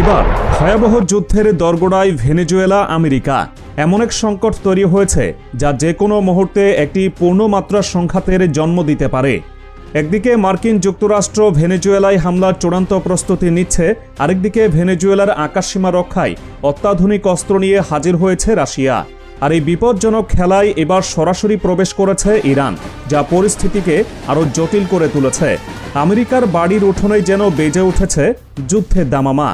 এবার ভয়াবহ যুদ্ধের দরগোড়ায় ভেনেজুয়েলা, আমেরিকা। এমন এক সংকট তৈরি হয়েছে যা যে কোনো মুহূর্তে একটি পূর্ণমাত্রার সংঘাতের জন্ম দিতে পারে। একদিকে মার্কিন যুক্তরাষ্ট্র ভেনেজুয়েলায় হামলার চূড়ান্ত প্রস্তুতি নিচ্ছে, আরেকদিকে ভেনেজুয়েলার আকাশসীমা রক্ষায় অত্যাধুনিক অস্ত্র নিয়ে হাজির হয়েছে রাশিয়া। আর এই বিপজ্জনক খেলায় এবার সরাসরি প্রবেশ করেছে ইরান, যা পরিস্থিতিকে আরও জটিল করে তুলেছে। আমেরিকার বাড়ির উঠোনেই যেন বেজে উঠেছে যুদ্ধের দামামা।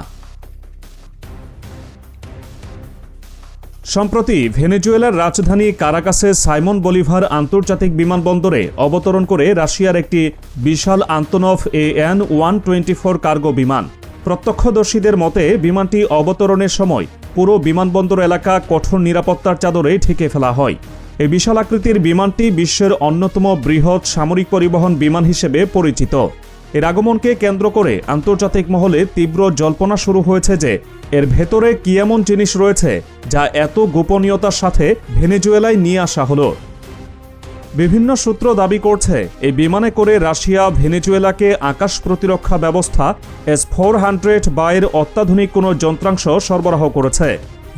সম্প্রতি ভেনেজুয়েলার রাজধানী কারাকাসে সাইমন বলিভার আন্তর্জাতিক বিমানবন্দরে অবতরণ করে রাশিয়ার একটি বিশাল Antonov A N one twenty four cargo বিমান। প্রত্যক্ষদর্শীদের মতে, বিমানটি অবতরণের সময় পুরো বিমানবন্দর এলাকা কঠোর নিরাপত্তার চাদরে ঢেকে ফেলা হয়। এই বিশাল আকৃতির বিমানটি বিশ্বের অন্যতম বৃহৎ সামরিক পরিবহন বিমান হিসেবে পরিচিত। এর আগমনকে কেন্দ্র করে আন্তর্জাতিক মহলে তীব্র জল্পনা শুরু হয়েছে যে এর ভেতরে কি এমন জিনিস রয়েছে যা এত গোপনীয়তার সাথে ভেনেজুয়েলায় নিয়ে আসা হলো? বিভিন্ন সূত্র দাবি করছে, এই বিমানে করে রাশিয়া ভেনেজুয়েলাকে আকাশ প্রতিরক্ষা ব্যবস্থা এস ফোর হান্ড্রেড বাইয়ের অত্যাধুনিক কোনো যন্ত্রাংশ সরবরাহ করেছে।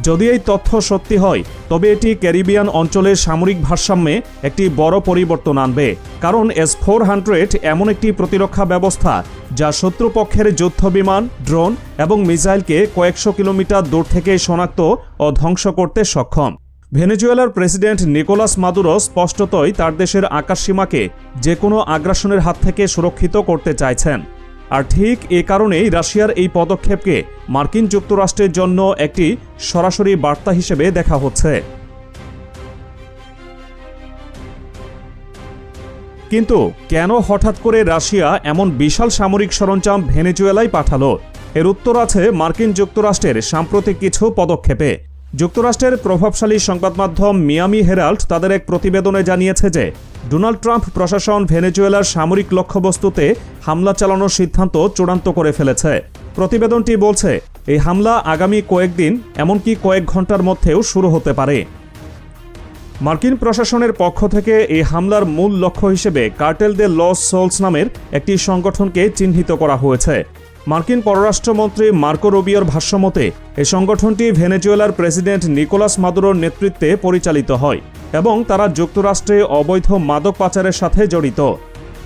যদি এই তথ্য সত্যি হয়, তবে এটি ক্যারিবিয়ান অঞ্চলের সামরিক ভারসাম্যে একটি বড় পরিবর্তন আনবে। কারণ এস ফোর হান্ড্রেড এমন একটি প্রতিরক্ষা ব্যবস্থা যা শত্রুপক্ষের যুদ্ধ বিমান, ড্রোন এবং মিসাইলকে কয়েকশো কিলোমিটার দূর থেকে শনাক্ত ও ধ্বংস করতে সক্ষম। ভেনেজুয়েলার প্রেসিডেন্ট নিকোলাস মাদুরো স্পষ্টতই তার দেশের আকাশসীমাকে যে কোনো আগ্রাসনের হাত থেকে সুরক্ষিত করতে চাইছেন। আর ঠিক এ কারণেই রাশিয়ার এই পদক্ষেপকে মার্কিন যুক্তরাষ্ট্রের জন্য একটি সরাসরি বার্তা হিসেবে দেখা হচ্ছে। কিন্তু কেন হঠাৎ করে রাশিয়া এমন বিশাল সামরিক সরঞ্জাম ভেনেজুয়েলায় পাঠালো? এর উত্তর আছে মার্কিন যুক্তরাষ্ট্রের সাম্প্রতিক কিছু পদক্ষেপে। যুক্তরাষ্ট্রের প্রভাবশালী সংবাদ মাধ্যম মিয়ামি হেরাল্ড তাদের এক প্রতিবেদনে জানিয়েছে যে ডোনাল্ড ট্রাম্প প্রশাসন ভেনেজুয়েলার সামরিক লক্ষ্যবস্তুতে হামলা চালানোর সিদ্ধান্ত চূড়ান্ত করে ফেলেছে। প্রতিবেদনটি বলছে, এই হামলা আগামী কয়েকদিন, এমনকি কয়েক ঘণ্টার মধ্যেও শুরু হতে পারে। মার্কিন প্রশাসনের পক্ষ থেকে এই হামলার মূল লক্ষ্য হিসেবে কার্টেল দে লস সোলস নামের একটি সংগঠনকে চিহ্নিত করা হয়েছে। মার্কিন পররাষ্ট্রমন্ত্রী মার্কো রুবিওর ভাষ্যমতে, এই সংগঠনটি ভেনেজুয়েলার প্রেসিডেন্ট নিকোলাস মাদুরোর নেতৃত্বে পরিচালিত হয়। এবং তারা যুক্তরাষ্ট্রে অবৈধ মাদক পাচারের সাথে জড়িত।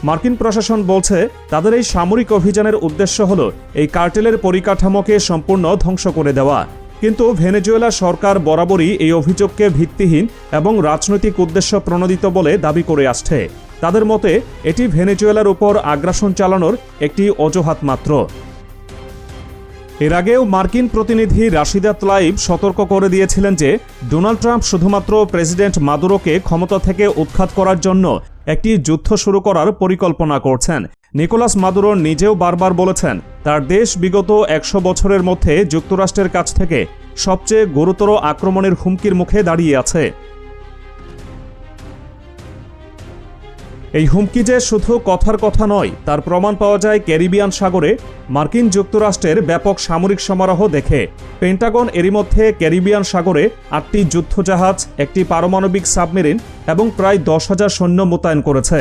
মার্কিন প্রশাসন বলছে, তাদের এই সামরিক অভিযানের উদ্দেশ্য হল এই কার্টেলের পরিকাঠামোকে সম্পূর্ণ ধ্বংস করে দেওয়া। কিন্তু ভেনেজুয়েলা সরকার বরাবরই এই অভিযোগকে ভিত্তিহীন এবং রাজনৈতিক উদ্দেশ্য প্রণোদিত বলে দাবি করে আসছে। তাদের মতে, এটি ভেনেজুয়েলার উপর আগ্রাসন চালানোর একটি অজুহাত মাত্র। এর আগেও মার্কিন প্রতিনিধি রাশিদা তলাইব সতর্ক করে দিয়েছিলেন যে ডোনাল্ড ট্রাম্প শুধুমাত্র প্রেসিডেন্ট মাদুরোকে ক্ষমতা থেকে উৎখাত করার জন্য একটি যুদ্ধ শুরু করার পরিকল্পনা করছেন। নিকোলাস মাদুরো নিজেও বারবার বলেছেন, তার দেশ বিগত একশো বছরের মধ্যে যুক্তরাষ্ট্রের কাছ থেকে সবচেয়ে গুরুতর আক্রমণের হুমকির মুখে দাঁড়িয়ে আছে। এই হুমকি যে শুধু কথার কথা নয়, তার প্রমাণ পাওয়া যায় ক্যারিবিয়ান সাগরে। মার্কিন যুক্তরাষ্ট্রের ব্যাপক সামরিক সমারোহ দেখে পেন্টাগন এরই মধ্যে ক্যারিবিয়ান সাগরে আটটি যুদ্ধজাহাজ, একটি পারমাণবিক সাবমেরিন এবং প্রায় দশ হাজার সৈন্য মোতায়েন করেছে।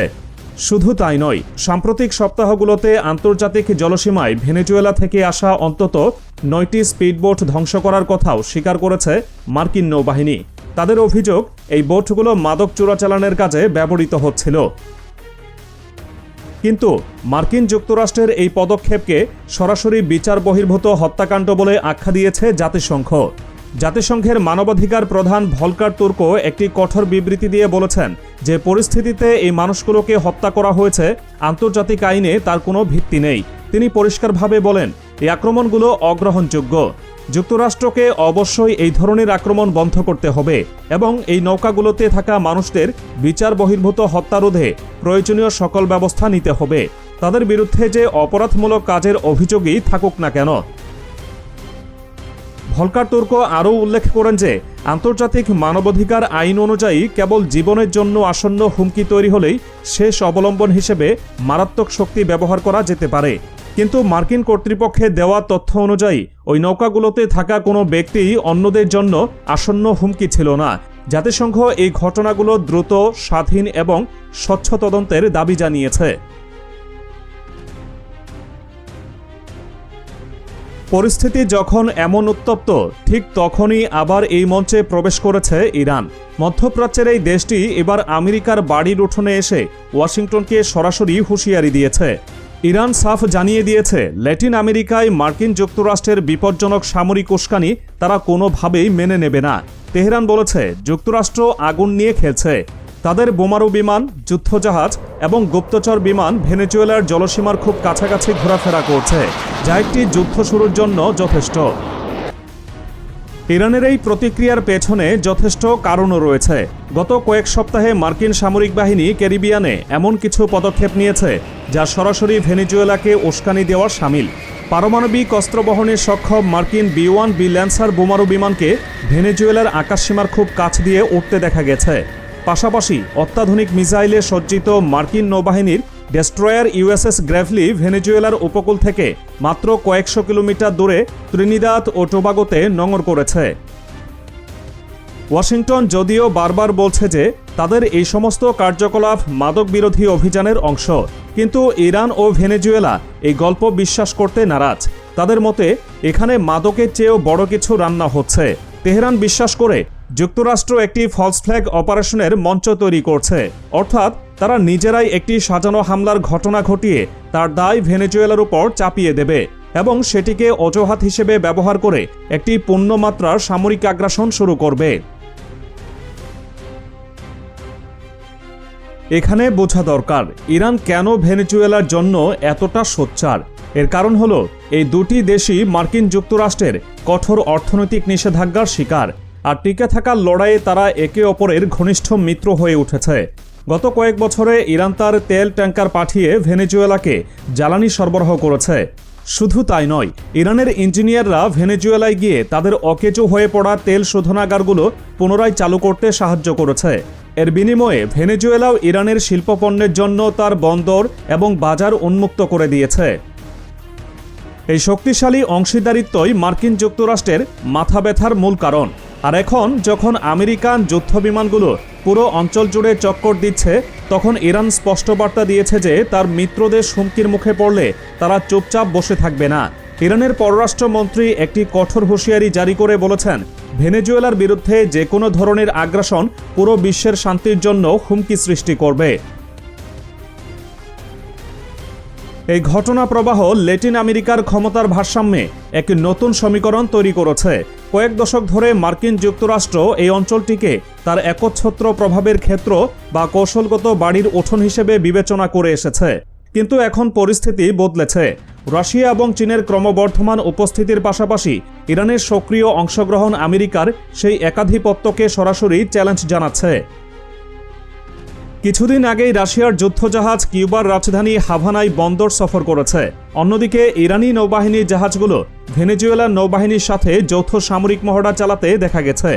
শুধু তাই নয়, সাম্প্রতিক সপ্তাহগুলোতে আন্তর্জাতিক জলসীমায় ভেনেজুয়েলা থেকে আসা অন্তত নয়টি স্পিডবোট ধ্বংস করার কথাও স্বীকার করেছে মার্কিন নৌবাহিনী। তাদের অভিযোগ, এই বোটগুলো মাদক চোরাচালানের কাজে ব্যবহৃত হচ্ছিল। কিন্তু মার্কিন যুক্তরাষ্ট্রের এই পদক্ষেপকে সরাসরি বিচার বহির্ভূত হত্যাকাণ্ড বলে আখ্যা দিয়েছে জাতিসংঘ। জাতিসংঘের মানবাধিকার প্রধান ভলকার তুর্ক একটি কঠোর বিবৃতি দিয়ে বলেছেন যে পরিস্থিতিতে এই মানুষগুলোকে হত্যা করা হয়েছে, আন্তর্জাতিক আইনে তার কোনো ভিত্তি নেই। তিনি পরিষ্কারভাবে বলেন, এই আক্রমণগুলো অগ্রহণযোগ্য। যুক্তরাষ্ট্রকে অবশ্যই এই ধরনের আক্রমণ বন্ধ করতে হবে এবং এই নৌকাগুলোতে থাকা মানুষদের বিচার বহির্ভূত হত্যা রোধে প্রয়োজনীয় সকল ব্যবস্থা নিতে হবে। তাদের বিরুদ্ধে যে অপরাধমূলক কাজের অভিযোগই থাকুক না কেন। ভলকার তুর্ক আরও উল্লেখ করেন যে, আন্তর্জাতিক মানবাধিকার আইন অনুযায়ী কেবল জীবনের জন্য আসন্ন হুমকি তৈরি হলেই শেষ অবলম্বন হিসেবে মারাত্মক শক্তি ব্যবহার করা যেতে পারে। কিন্তু মার্কিন কর্তৃপক্ষের দেওয়া তথ্য অনুযায়ী, ওই নৌকাগুলোতে থাকা কোনো ব্যক্তি অন্যদের জন্য আসন্ন হুমকি ছিল না। জাতিসংঘ এই ঘটনাগুলো দ্রুত, স্বাধীন এবং স্বচ্ছ তদন্তের দাবি জানিয়েছে। পরিস্থিতি যখন এমন উত্তপ্ত, ঠিক তখনই আবার এই মঞ্চে প্রবেশ করেছে ইরান। মধ্যপ্রাচ্যের এই দেশটি এবার আমেরিকার বাড়ির উঠোনে এসে ওয়াশিংটনকে সরাসরি হুঁশিয়ারি দিয়েছে। ইরান সাফ জানিয়ে দিয়েছে, ল্যাটিন আমেরিকায় মার্কিন যুক্তরাষ্ট্রের বিপজ্জনক সামরিক উস্কানি তারা কোনোভাবেই মেনে নেবে না। তেহরান বলেছে, যুক্তরাষ্ট্র আগুন নিয়ে খেলছে। তাদের বোমারু বিমান, যুদ্ধজাহাজ এবং গুপ্তচর বিমান ভেনেজুয়েলার জলসীমার খুব কাছাকাছি ঘোরাফেরা করছে, যা একটি যুদ্ধ শুরুর জন্য যথেষ্ট। ইরানের এই প্রতিক্রিয়ার পেছনে যথেষ্ট কারণও রয়েছে। গত কয়েক সপ্তাহে মার্কিন সামরিক বাহিনী ক্যারিবিয়ানে এমন কিছু পদক্ষেপ নিয়েছে, যা সরাসরি ভেনিজুয়েলাকে উস্কানি দেওয়ার সামিল। পারমাণবিক অস্ত্র বহনে সক্ষম মার্কিন বি ওয়ান বি ল্যান্সার বোমারু বিমানকে ভেনেজুয়েলার আকাশসীমার খুব কাছ দিয়ে উঠতে দেখা গেছে। পাশাপাশি অত্যাধুনিক মিসাইলে সজ্জিত মার্কিন নৌবাহিনীর ডেস্ট্রয়ার ইউএসএস গ্র্যাভলি ভেনেজুয়েলার উপকূল থেকে মাত্র কয়েকশো কিলোমিটার দূরে ত্রিনিদাদ ও টোবাগোতে নঙর করেছে। ওয়াশিংটন যদিও বারবার বলছে যে তাদের এই সমস্ত কার্যকলাপ মাদক বিরোধী অভিযানের অংশ। কিন্তু ইরান ও ভেনেজুয়েলা এই গল্প বিশ্বাস করতে নারাজ। তাদের মতে, এখানে মাদকের চেয়েও বড় কিছু রান্না হচ্ছে। তেহরান বিশ্বাস করে যুক্তরাষ্ট্র একটি ফলস ফ্ল্যাগ অপারেশনের মঞ্চ তৈরি করছে। অর্থাৎ তারা নিজেরাই একটি সাজানো হামলার ঘটনা ঘটিয়ে তার দায় ভেনেজুয়েলার উপর চাপিয়ে দেবে এবং সেটিকে অজুহাত হিসেবে ব্যবহার করে একটি পূর্ণমাত্রার সামরিক আগ্রাসন শুরু করবে। এখানে বোঝা দরকার, ইরান কেন ভেনেজুয়েলার জন্য এতটা সোচ্চার? এর কারণ হল, এই দুটি দেশই মার্কিন যুক্তরাষ্ট্রের কঠোর অর্থনৈতিক নিষেধাজ্ঞার শিকার, আর টিকে থাকার লড়াইয়ে তারা একে অপরের ঘনিষ্ঠ মিত্র হয়ে উঠেছে। গত কয়েক বছরে ইরান তার তেল ট্যাঙ্কার পাঠিয়ে ভেনেজুয়েলাকে জ্বালানি সরবরাহ করেছে। শুধু তাই নয়, ইরানের ইঞ্জিনিয়াররা ভেনেজুয়েলায় গিয়ে তাদের অকেজো হয়ে পড়া তেল শোধনাগারগুলো পুনরায় চালু করতে সাহায্য করেছে। এর বিনিময়ে ভেনেজুয়েলাও ইরানের শিল্পপণ্যের জন্য তার বন্দর এবং বাজার উন্মুক্ত করে দিয়েছে। এই শক্তিশালী অংশীদারিত্বই মার্কিন যুক্তরাষ্ট্রের মাথা ব্যথার মূল কারণ। আর এখন যখন আমেরিকান যুদ্ধ বিমানগুলো পুরো অঞ্চল জুড়ে চক্কর দিচ্ছে, তখন ইরান স্পষ্ট বার্তা দিয়েছে যে তার মিত্রদের হুমকির মুখে পড়লে তারা চুপচাপ বসে থাকবে না। ইরানের পররাষ্ট্রমন্ত্রী একটি কঠোর হুঁশিয়ারি জারি করে বলেছেন, ভেনেজুয়েলার বিরুদ্ধে যে কোনো ধরনের আগ্রাসন পুরো বিশ্বের শান্তির জন্য হুমকি সৃষ্টি করবে। এই ঘটনা প্রবাহ ল্যাটিন আমেরিকার ক্ষমতার ভারসাম্যে এক নতুন সমীকরণ তৈরি করেছে। কয়েক দশক ধরে মার্কিন যুক্তরাষ্ট্র এই অঞ্চলটিকে তার একচ্ছত্র প্রভাবের ক্ষেত্র বা কৌশলগত বাড়ির উঠোন হিসেবে বিবেচনা করে এসেছে। কিন্তু এখন পরিস্থিতি বদলেছে। রাশিয়া এবং চীনের ক্রমবর্ধমান উপস্থিতির পাশাপাশি ইরানের সক্রিয় অংশগ্রহণ আমেরিকার সেই একাধিপত্যকে সরাসরি চ্যালেঞ্জ জানাচ্ছে। কিছুদিন আগেই রাশিয়ার যুদ্ধজাহাজ কিউবার রাজধানী হাভানায় বন্দর সফর করেছে। অন্যদিকে ইরানি নৌবাহিনীর জাহাজগুলো ভেনেজুয়েলার নৌবাহিনীর সাথে যৌথ সামরিক মহড়া চালাতে দেখা গেছে।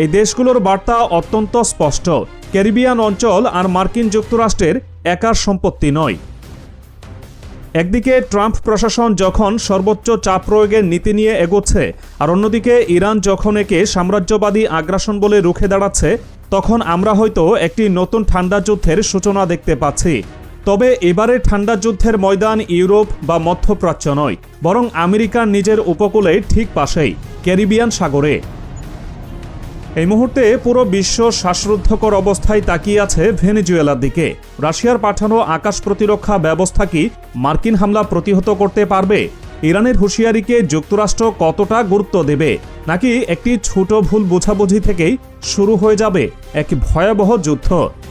এই দেশগুলোর বার্তা অত্যন্ত স্পষ্ট। ক্যারিবিয়ান অঞ্চল আর মার্কিন যুক্তরাষ্ট্রের একার সম্পত্তি নয়। একদিকে ট্রাম্প প্রশাসন যখন সর্বোচ্চ চাপ প্রয়োগের নীতি নিয়ে এগোচ্ছে, আর অন্যদিকে ইরান যখন একে সাম্রাজ্যবাদী আগ্রাসন বলে রুখে দাঁড়াচ্ছে, তখন আমরা হয়তো একটি নতুন ঠান্ডা যুদ্ধের সূচনা দেখতে পাচ্ছি। তবে এবারে ঠান্ডা যুদ্ধের ময়দান ইউরোপ বা মধ্যপ্রাচ্য নয়, বরং আমেরিকার নিজের উপকূলে ঠিক পাশেই, ক্যারিবিয়ান সাগরে। এই মুহূর্তে পুরো বিশ্ব শ্বাসরুদ্ধকর অবস্থায় তাকিয়ে আছে ভেনেজুয়েলার দিকে। রাশিয়ার পাঠানো আকাশ প্রতিরক্ষা ব্যবস্থা কি মার্কিন হামলা প্রতিহত করতে পারবে? ইরানের হুঁশিয়ারিকে যুক্তরাষ্ট্র কতটা গুরুত্ব দেবে? নাকি একটি ছোট ভুল বোঝাবুঝি থেকেই শুরু হয়ে যাবে এক ভয়াবহ যুদ্ধ,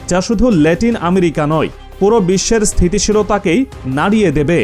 যা শুধু ল্যাটিন আমেরিকা নয় পুরো বিশ্বের স্থিতিশীলতাকেই নাড়িয়ে দেবে।